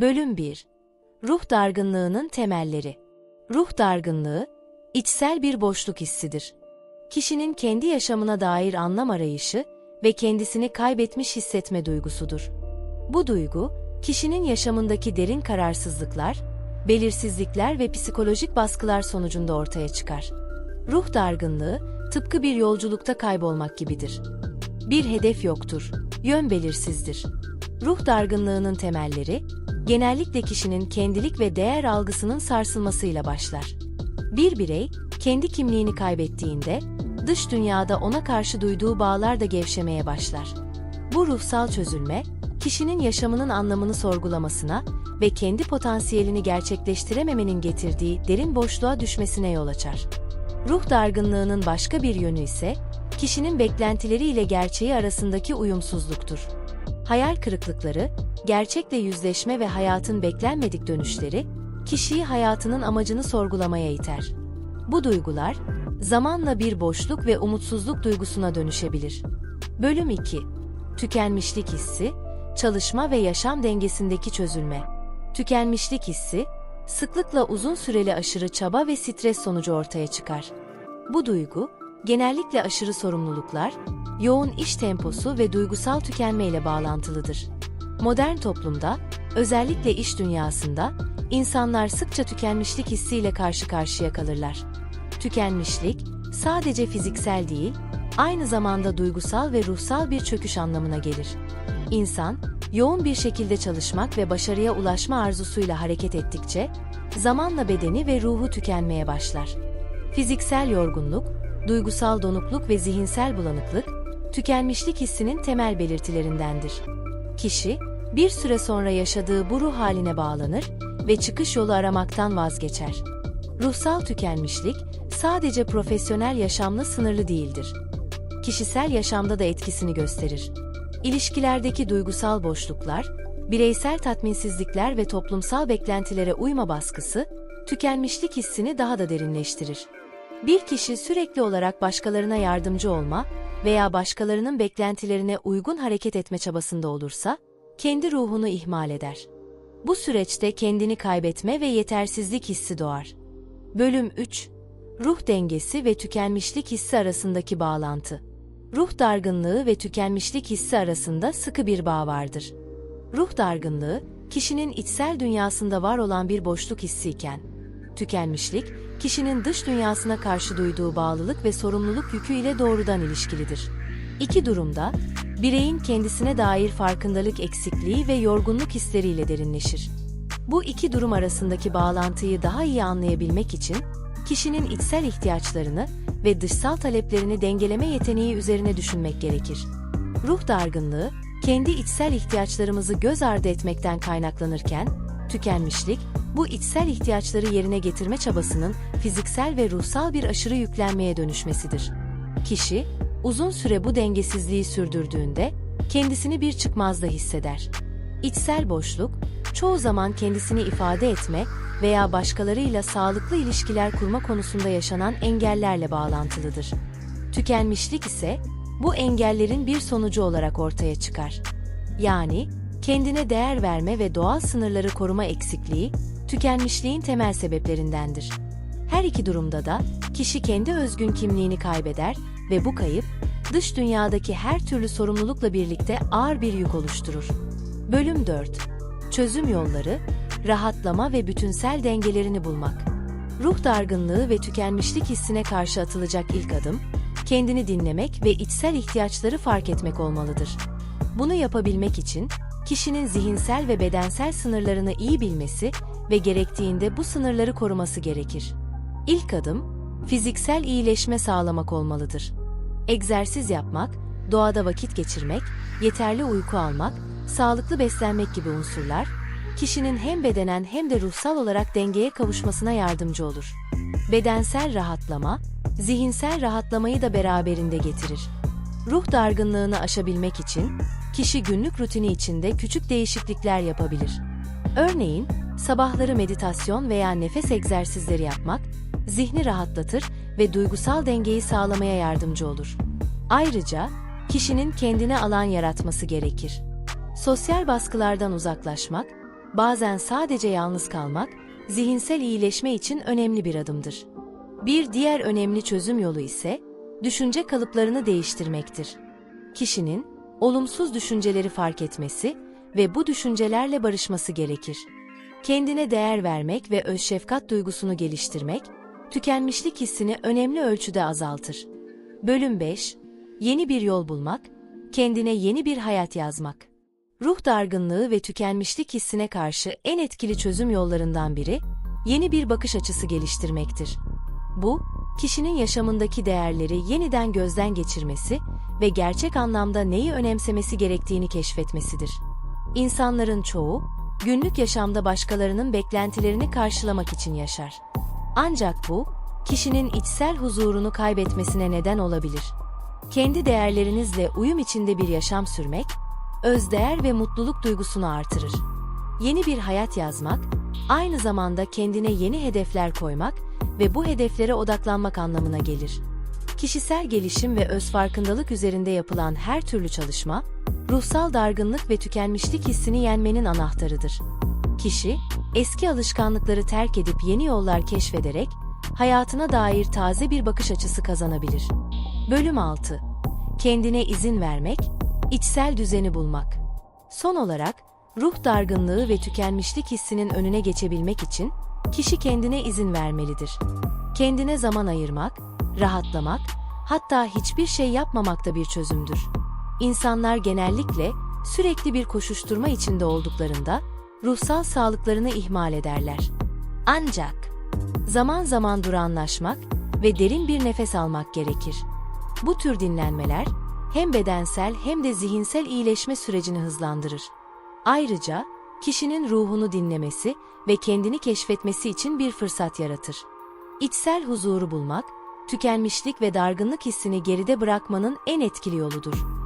Bölüm 1 Ruh dargınlığının temelleri Ruh dargınlığı, içsel bir boşluk hissidir. Kişinin kendi yaşamına dair anlam arayışı ve kendisini kaybetmiş hissetme duygusudur. Bu duygu, kişinin yaşamındaki derin kararsızlıklar, belirsizlikler ve psikolojik baskılar sonucunda ortaya çıkar. Ruh dargınlığı, tıpkı bir yolculukta kaybolmak gibidir. Bir hedef yoktur, yön belirsizdir. Ruh dargınlığının temelleri, genellikle kişinin kendilik ve değer algısının sarsılmasıyla başlar. Bir birey, kendi kimliğini kaybettiğinde, dış dünyada ona karşı duyduğu bağlar da gevşemeye başlar. Bu ruhsal çözülme, kişinin yaşamının anlamını sorgulamasına ve kendi potansiyelini gerçekleştirememenin getirdiği derin boşluğa düşmesine yol açar. Ruh dargınlığının başka bir yönü ise, kişinin beklentileri ile gerçeği arasındaki uyumsuzluktur. Hayal kırıklıkları, gerçekle yüzleşme ve hayatın beklenmedik dönüşleri, kişiyi hayatının amacını sorgulamaya iter. Bu duygular, zamanla bir boşluk ve umutsuzluk duygusuna dönüşebilir. Bölüm 2 Tükenmişlik hissi, çalışma ve yaşam dengesindeki çözülme. Tükenmişlik hissi, sıklıkla uzun süreli aşırı çaba ve stres sonucu ortaya çıkar. Bu duygu, genellikle aşırı sorumluluklar, yoğun iş temposu ve duygusal tükenme ile bağlantılıdır. Modern toplumda, özellikle iş dünyasında, insanlar sıkça tükenmişlik hissiyle karşı karşıya kalırlar. Tükenmişlik, sadece fiziksel değil, aynı zamanda duygusal ve ruhsal bir çöküş anlamına gelir. İnsan, yoğun bir şekilde çalışmak ve başarıya ulaşma arzusuyla hareket ettikçe, zamanla bedeni ve ruhu tükenmeye başlar. Fiziksel yorgunluk, duygusal donukluk ve zihinsel bulanıklık, tükenmişlik hissinin temel belirtilerindendir. Kişi, bir süre sonra yaşadığı bu ruh haline bağlanır ve çıkış yolu aramaktan vazgeçer. Ruhsal tükenmişlik, sadece profesyonel yaşamla sınırlı değildir. Kişisel yaşamda da etkisini gösterir. İlişkilerdeki duygusal boşluklar, bireysel tatminsizlikler ve toplumsal beklentilere uyma baskısı, tükenmişlik hissini daha da derinleştirir. Bir kişi sürekli olarak başkalarına yardımcı olma veya başkalarının beklentilerine uygun hareket etme çabasında olursa, kendi ruhunu ihmal eder. Bu süreçte kendini kaybetme ve yetersizlik hissi doğar. Bölüm 3 Ruh dengesi ve tükenmişlik hissi arasındaki bağlantı. Ruh dargınlığı ve tükenmişlik hissi arasında sıkı bir bağ vardır. Ruh dargınlığı, kişinin içsel dünyasında var olan bir boşluk hissiyken, tükenmişlik, kişinin dış dünyasına karşı duyduğu bağlılık ve sorumluluk yükü ile doğrudan ilişkilidir. İki durumda, bireyin kendisine dair farkındalık eksikliği ve yorgunluk hisleriyle derinleşir. Bu iki durum arasındaki bağlantıyı daha iyi anlayabilmek için, kişinin içsel ihtiyaçlarını ve dışsal taleplerini dengeleme yeteneği üzerine düşünmek gerekir. Ruh dargınlığı, kendi içsel ihtiyaçlarımızı göz ardı etmekten kaynaklanırken, tükenmişlik, bu içsel ihtiyaçları yerine getirme çabasının fiziksel ve ruhsal bir aşırı yüklenmeye dönüşmesidir. Kişi, uzun süre bu dengesizliği sürdürdüğünde, kendisini bir çıkmazda hisseder. İçsel boşluk, çoğu zaman kendisini ifade etme veya başkalarıyla sağlıklı ilişkiler kurma konusunda yaşanan engellerle bağlantılıdır. Tükenmişlik ise bu engellerin bir sonucu olarak ortaya çıkar. Yani kendine değer verme ve doğal sınırları koruma eksikliği tükenmişliğin temel sebeplerindendir. Her iki durumda da kişi kendi özgün kimliğini kaybeder ve bu kayıp dış dünyadaki her türlü sorumlulukla birlikte ağır bir yük oluşturur. Bölüm 4 Çözüm yolları, rahatlama ve bütünsel dengelerini bulmak. Ruh dargınlığı ve tükenmişlik hissine karşı atılacak ilk adım, kendini dinlemek ve içsel ihtiyaçları fark etmek olmalıdır. Bunu yapabilmek için, kişinin zihinsel ve bedensel sınırlarını iyi bilmesi ve gerektiğinde bu sınırları koruması gerekir. İlk adım, fiziksel iyileşme sağlamak olmalıdır. Egzersiz yapmak, doğada vakit geçirmek, yeterli uyku almak, sağlıklı beslenmek gibi unsurlar, kişinin hem bedenen hem de ruhsal olarak dengeye kavuşmasına yardımcı olur. Bedensel rahatlama, zihinsel rahatlamayı da beraberinde getirir. Ruh dargınlığını aşabilmek için, kişi günlük rutini içinde küçük değişiklikler yapabilir. Örneğin, sabahları meditasyon veya nefes egzersizleri yapmak, zihni rahatlatır ve duygusal dengeyi sağlamaya yardımcı olur. Ayrıca, kişinin kendine alan yaratması gerekir. Sosyal baskılardan uzaklaşmak, bazen sadece yalnız kalmak, zihinsel iyileşme için önemli bir adımdır. Bir diğer önemli çözüm yolu ise, düşünce kalıplarını değiştirmektir. Kişinin, olumsuz düşünceleri fark etmesi ve bu düşüncelerle barışması gerekir. Kendine değer vermek ve özşefkat duygusunu geliştirmek, tükenmişlik hissini önemli ölçüde azaltır. Bölüm 5 Yeni bir yol bulmak, kendine yeni bir hayat yazmak. Ruh dargınlığı ve tükenmişlik hissine karşı en etkili çözüm yollarından biri, yeni bir bakış açısı geliştirmektir. Bu, kişinin yaşamındaki değerleri yeniden gözden geçirmesi ve gerçek anlamda neyi önemsemesi gerektiğini keşfetmesidir. İnsanların çoğu, günlük yaşamda başkalarının beklentilerini karşılamak için yaşar. Ancak bu, kişinin içsel huzurunu kaybetmesine neden olabilir. Kendi değerlerinizle uyum içinde bir yaşam sürmek, özdeğer ve mutluluk duygusunu artırır. Yeni bir hayat yazmak, aynı zamanda kendine yeni hedefler koymak ve bu hedeflere odaklanmak anlamına gelir. Kişisel gelişim ve özfarkındalık üzerinde yapılan her türlü çalışma, ruhsal dargınlık ve tükenmişlik hissini yenmenin anahtarıdır. Kişi, eski alışkanlıkları terk edip yeni yollar keşfederek, hayatına dair taze bir bakış açısı kazanabilir. Bölüm 6 Kendine izin vermek, içsel düzeni bulmak. Son olarak, ruh dargınlığı ve tükenmişlik hissinin önüne geçebilmek için, kişi kendine izin vermelidir. Kendine zaman ayırmak, rahatlamak, hatta hiçbir şey yapmamak da bir çözümdür. İnsanlar genellikle sürekli bir koşuşturma içinde olduklarında ruhsal sağlıklarını ihmal ederler. Ancak zaman zaman duranlaşmak ve derin bir nefes almak gerekir. Bu tür dinlenmeler hem bedensel hem de zihinsel iyileşme sürecini hızlandırır. Ayrıca kişinin ruhunu dinlemesi ve kendini keşfetmesi için bir fırsat yaratır. İçsel huzuru bulmak, tükenmişlik ve dargınlık hissini geride bırakmanın en etkili yoludur.